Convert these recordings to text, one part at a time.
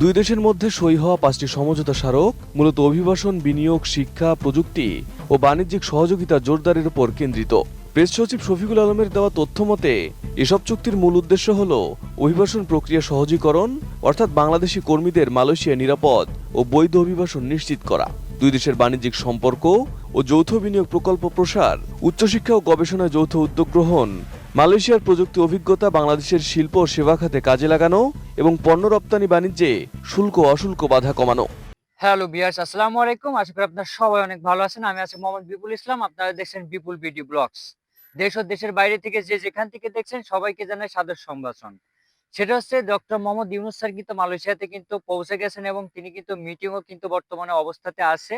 দুই দেশের মধ্যে সই হওয়া পাঁচটি সমঝোতা স্মারক, মূলত অভিবাসন, বিনিয়োগ, শিক্ষা, প্রযুক্তি ও বাণিজ্যিক সহযোগিতা জোরদারের উপর কেন্দ্রিত। প্রেস সচিব শফিকুল আলমের দেওয়া তথ্য মতে, এসব চুক্তির মূল উদ্দেশ্য হল অভিবাসন প্রক্রিয়া সহজীকরণ, অর্থাৎ বাংলাদেশি কর্মীদের মালয়েশিয়া নিরাপদ ও বৈধ অভিবাসন নিশ্চিত করা। দুই দেশের বাণিজ্যিক সম্পর্ক ও যৌথ বিনিয়োগ প্রকল্প প্রসার, উচ্চশিক্ষা ও গবেষণায় যৌথ উদ্যোগ গ্রহণ মালয়েশিয়ার প্রযুক্তি অভিজ্ঞতা, বাংলাদেশের শিল্প ও সেবা খাতে কাজে লাগানো এবং পণ্য রপ্তানি বাণিজ্যে শুল্ক অশুল্ক বাধা কমানো। হ্যালো বিয়ার্স আসসালামু আলাইকুম। আশা করি আপনারা সবাই অনেক ভালো আছেন। আমি আছি মোহাম্মদ বিপুল ইসলাম। আপনারা দেখছেন বিপুল বিডি ব্লগস। দেশ ও দেশের বাইরে থেকে যে যেখান থেকে দেখছেন, সবাইকে জানাই সাদর সম্ভাষণ। সেটা হচ্ছে ডক্টর মোহাম্মদ ইউনুস স্যার কিন্তু মালয়েশিয়াতে কিন্তু পৌঁছে গেছেন এবং তিনি কিন্তু মিটিংও কিন্তু বর্তমানে অবস্থাতে আছে।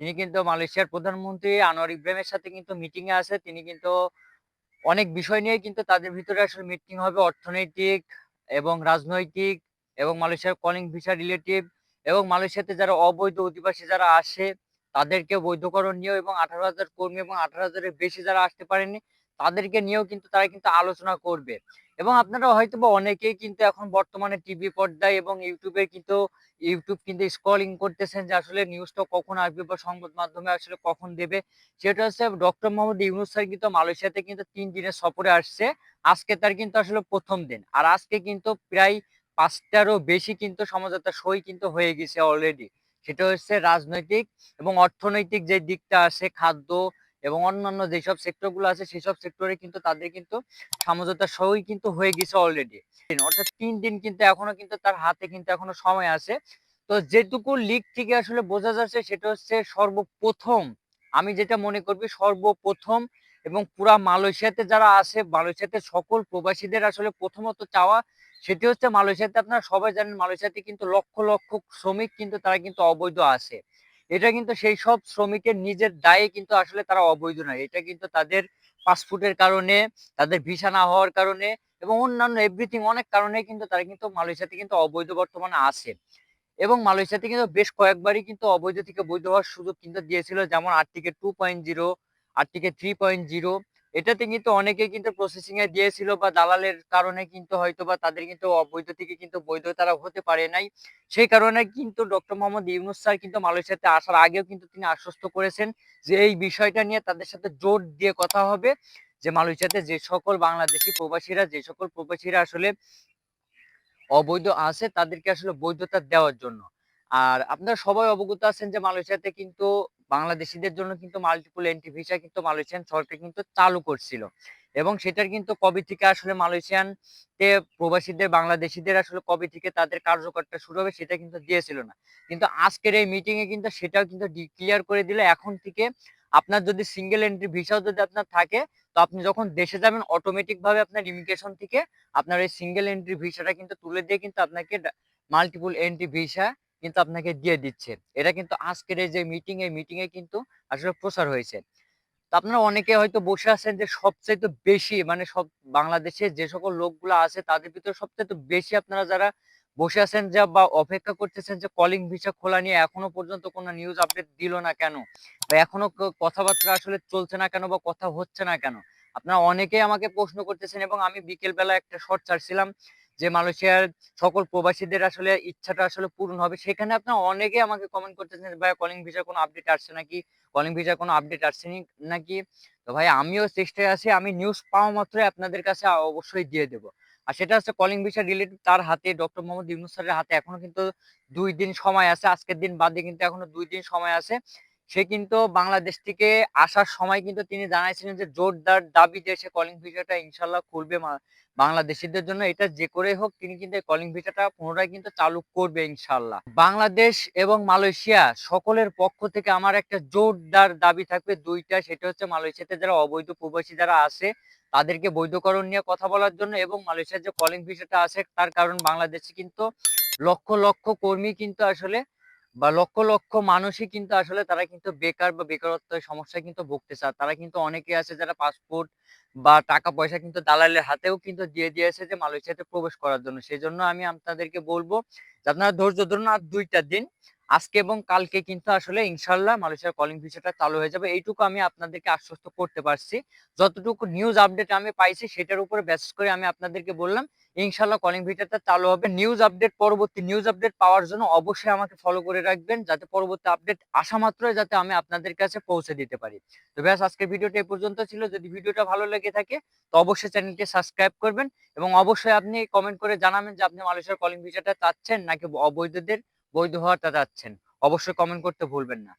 তিনি কিন্তু মালয়েশিয়ার প্রধানমন্ত্রী আনোয়ার ইব্রাহিমের সাথে কিন্তু মিটিং এ আছে। তিনি কিন্তু অনেক বিষয় নিয়ে কিন্তু তাদের ভিতরে আসলে মিটিং হবে অর্থনৈতিক এবং রাজনৈতিক এবং মালয়েশিয়ার কলিং ভিসা রিলেটিভ এবং মালয়েশিয়াতে যারা অবৈধ অধিবাসী যারা আসে তাদেরকে বৈধকরণ নিয়েও এবং আঠারো হাজার কর্মী এবং আঠারো হাজারের বেশি যারা আসতে পারেনি তাদেরকে নিয়েও কিন্তু তারা কিন্তু আলোচনা করবে। এবং আপনারা হয়তো বা অনেকেই কিন্তু এখন বর্তমানে টিভি পর্দায় এবং ইউটিউবে কিন্তু, ইউটিউব কিন্তু স্ক্রলিং করতেছেন যে আসলে নিউজটা কখন আসবে বা সংবাদ মাধ্যমে আসলে কখন দেবে। সেটা হচ্ছে ডক্টর মোহাম্মদ ইউনুস স্যার কিন্তু মালয়েশিয়াতে কিন্তু তিন দিনের সফরে আসছে। আজকে তার কিন্তু আসলে প্রথম দিন। আর আজকে কিন্তু প্রায় পাঁচটারও বেশি কিন্তু সমঝোতা সই কিন্তু হয়ে গেছে অলরেডি সেটা হচ্ছে রাজনৈতিক এবং অর্থনৈতিক যে দিকটা আছে, খাদ্য এবং অন্যান্য যেসব সেক্টরগুলো আছে, সেসব সেক্টরে কিন্তু তাদের কিন্তু সমঝোতা সই কিন্তু হয়ে গেছে অলরেডি অর্থাৎ তিন দিন কিন্তু এখনও কিন্তু তার হাতে কিন্তু এখনও সময় আছে। তো যেটুকু লিগ থেকে আসলে বোঝা যাচ্ছে, সেটা হচ্ছে সর্বপ্রথম, আমি যেটা মনে করবি সর্বপ্রথম এবং পুরা মালয়েশিয়াতে যারা আছে, মালয়েশিয়াতে সকল প্রবাসীদের আসলে প্রথমত চাওয়া সেটি হচ্ছে মালয়েশিয়াতে আপনারা সবাই জানেন মালয়েশিয়াতে কিন্তু লক্ষ লক্ষ শ্রমিক কিন্তু তারা কিন্তু অবৈধ আছে। এটা কিন্তু সেই সব শ্রমিকের নিজের দায়ে কিন্তু আসলে তারা অবৈধ নয়। এটা কিন্তু তাদের পাসপোর্টের কারণে, তাদের ভিসা না হওয়ার কারণে এবং অন্যান্য এভরিথিং অনেক কারণে কিন্তু তারা কিন্তু মালয়েশিয়াতে কিন্তু অবৈধ বর্তমানে আছে। এবং মালয়েশিয়াতে কিন্তু বেশ কয়েকবারই কিন্তু অবৈধ থেকে বৈধ হওয়ার সুযোগ কিন্তু দিয়েছিল। যেমন R T K two point zero R T K three point zero এটাতে কিন্তু অনেকে কিন্তু প্রসেসিং এ দিয়েছিল বা দালালের কারণে কিন্তু হয়তো বা তাদের কিন্তু অবৈধ থেকে কিন্তু বৈধ তারা হতে পারে নাই। সেই কারণে কিন্তু ডক্টর মোহাম্মদ ইউনুস স্যার কিন্তু মালয়েশিয়াতে আসার আগেও কিন্তু তিনি আশ্বস্ত করেছেন যে এই বিষয়টা নিয়ে তাদের সাথে জোর দিয়ে কথা হবে, যে মালয়েশিয়াতে যে সকল বাংলাদেশি প্রবাসীরা, যে সকল প্রবাসীরা আসলে অবৈধ আছে তাদেরকে আসলে বৈধতা দেওয়ার জন্য। আর আপনারা সবাই অবগত আছেন যে মালয়েশিয়াতে কিন্তু বাংলাদেশিদের জন্য কিন্তু মাল্টিপল এন্ট্রি ভিসা কিন্তু মালয়েশিয়ান সরকার কিন্তু চালু করছিল। এবং সেটার কিন্তু কবে থেকে আসলে মালয়েশিয়ান প্রবাসীদের, বাংলাদেশিদের আসলে কবে থেকে তাদের কার্যকরটা শুরু হবে সেটা কিন্তু দিয়েছিল না। কিন্তু আজকের এই মিটিং এ কিন্তু সেটাও কিন্তু ক্লিয়ার করে দিলে, এখন থেকে আপনার যদি সিঙ্গেল এন্ট্রি ভিসাও যদি আপনার থাকে, তো আপনি যখন দেশে যাবেন অটোমেটিক ভাবে আপনার ইমিগ্রেশন থেকে আপনার এই সিঙ্গেল এন্ট্রি ভিসাটা কিন্তু তুলে দিয়ে কিন্তু আপনাকে মাল্টিপল এন্ট্রি ভিসা কিন্তু আপনাকে দিয়ে দিচ্ছে। এটা কিন্তু আজকের যে মিটিং এই মিটিং এ কিন্তু আসলে প্রচার হয়েছে। তো আপনারা অনেকে হয়তো বসে আছেন যে সবচাইতে বেশি মানে সব বাংলাদেশে যে সকল লোকগুলো আছে, তাদের ভিতরে সবচাইতে বেশি আপনারা যারা বসে আছেন যা বা অপেক্ষা করতেছেন যে কলিং ভিসা খোলা নিয়ে এখনও পর্যন্ত কোনো নিউজ আপডেট দিল না কেন? বা এখনও কথাবার্তা আসলে চলছে না কেন বা কথা হচ্ছে না কেন? আপনারা অনেকেই আমাকে প্রশ্ন করতেছেন এবং আমি বিকেল বেলা একটা শর্ট ছাড়ছিলাম যে মালয়েশিয়ার সকল প্রবাসীদের আসলে ইচ্ছাটা আসলে পূরণ হবে, সেখানে আপনার অনেকেই আমাকে কমেন্ট করতেছেন ভাই কলিং ভিসার কোনো আপডেট আসছে নাকি? কলিং ভিসার কোনো আপডেট আসছে নাকি? তো ভাই আমিও চেষ্টায় আছি, আমি নিউজ পাওয়া মাত্রই আপনাদের কাছে অবশ্যই দিয়ে দেবো। আর সেটা হচ্ছে কলিং ভিসা রিলেটেড তার হাতে ডক্টর মোহাম্মদ ইউনুস হাতে এখনও কিন্তু দুই দিন সময় আছে, আজকের দিন বাদে কিন্তু এখনও দুই দিন সময় আছে। সে কিন্তু বাংলাদেশ থেকে আসার সময় কিন্তু তিনি জানাইছিলেন যে, জোরদার দাবি যে সে কলিং ভিসাটা ইনশাল্লাহ খুলবে বাংলাদেশিদের জন্য, এটা যে করে হোক, তিনি কিন্তু কলিং ভিসাটা পুনরায় কিন্তু চালু করবে ইনশাল্লাহ। বাংলাদেশ এবং মালয়েশিয়া সকলের পক্ষ থেকে আমার একটা জোরদার দাবি থাকবে, দুইটা। সেটা হচ্ছে মালয়েশিয়াতে যারা অবৈধ প্রবাসী যারা আছে, তাদেরকে বৈধকরণ নিয়ে কথা বলার জন্য এবং মালয়েশিয়ার যে কলিং ভিসাটা আছে, তার কারণ বাংলাদেশে কিন্তু লক্ষ লক্ষ কর্মী কিন্তু আসলে বা লক্ষ লক্ষ মানুষই কিন্তু আসলে তারা কিন্তু বেকার বা বেকারত্বের সমস্যায় কিন্তু ভুগতে চায় তারা কিন্তু অনেকে আছে যারা পাসপোর্ট বা টাকা পয়সা কিন্তু দালালের হাতেও কিন্তু দিয়ে দিয়েছে যে মালয়েশিয়াতে প্রবেশ করার জন্য। সেই জন্য আমি আপনাদেরকে বলব যে আপনারা ধৈর্য ধরুন আর দুইটা দিন আজকে এবং কালকে কিন্তু আসলে ইনশাল্লাহ মালয়েশিয়ার কলিং ভিসাটা চালু হয়ে যাবে। এইটুকু আমি আপনাদেরকে আশ্বস্ত করতে পারছি। যতটুকু নিউজ আপডেট আমি পাইছি, সেটার উপরে বেসিস করে আমি আপনাদেরকে বললাম ইনশাল্লাহ কলিং ভিসাটা চালু হবে। নিউজ আপডেট পরবর্তী নিউজ আপডেট পাওয়ার জন্য অবশ্যই আমাকে ফলো করে রাখবেন, যাতে পরবর্তী আপডেট আসা মাত্রই যাতে আমি আপনাদের কাছে পৌঁছে দিতে পারি। তো ব্যাস, আজকের ভিডিওটা এই পর্যন্ত ছিল। যদি ভিডিওটা ভালো লেগে থাকে, তো অবশ্যই চ্যানেলটি সাবস্ক্রাইব করবেন এবং অবশ্যই আপনি কমেন্ট করে জানাবেন যে আপনি মালয়েশিয়ার কলিং ভিসাটা চাচ্ছেন নাকি অবৈধদের বৈধ হওয়াটা চাচ্ছেন অবশ্যই কমেন্ট করতে ভুলবেন না।